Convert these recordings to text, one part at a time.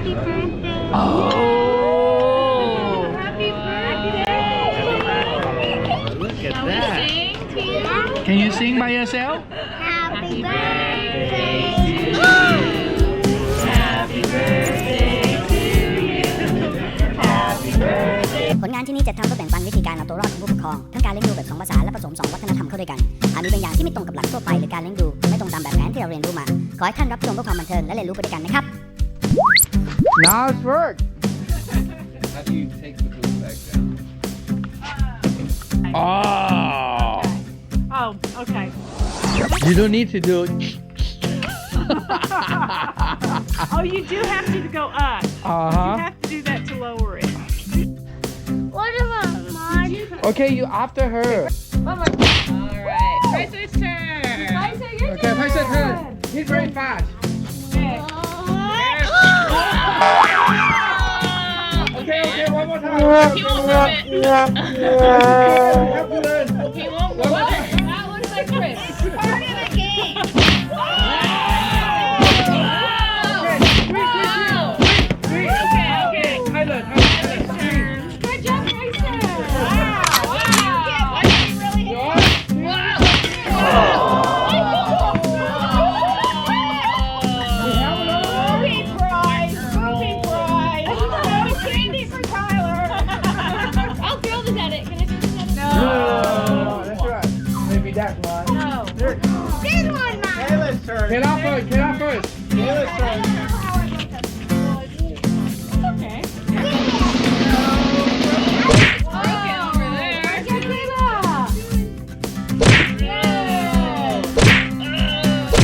Happy birthday. Oh. Happy birthday. Look at Can we that. sing to you? Can you sing by yourself? Happy birthday to you. ผลงานที่นี้จะทำเพื่อแบ่งปันวิธีการเอาตัวรอดของผู้ปกครอง ทั้งการเลี้ยงดูแบบสองภาษาและผสมสองวัฒนธรรมเข้าด้วยกันอาจมีบางอย่างที่ไม่ตรงกับหลักทั่วไปหรือการเลี้ยงดู ไม่ตรงตามแบบแผนที่เราเรียนรู้มา ขอให้ท่านรับชมเพื่อความบันเทิงและเรียนรู้ไปด้วยกันนะครับ Nice work. How do you take the boot back down? Oh. Oh, okay. You don't need to do. Oh, you do have to go up. Uh You huh. have to do that to lower it. What about mine? Okay, you after her. Alright. Price's turn. Okay, Paisa turn. He's very fast. 啊啊、turn. Get out first, get out first. Kayla's turn. Okay. Okay, over there.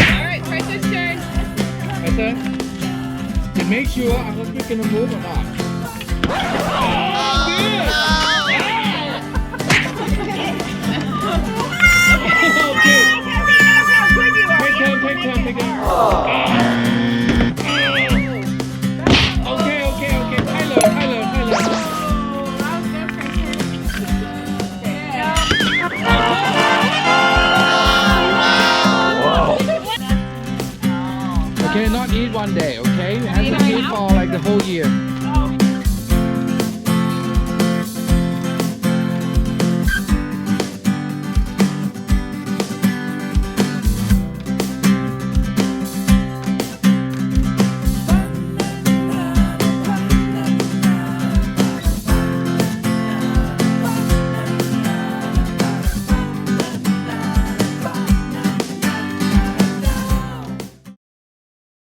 All right, Price's turn. Paisa, and make sure I'm not gonna move or not. Okay, not eat one day, okay? You have to eat for like the whole year.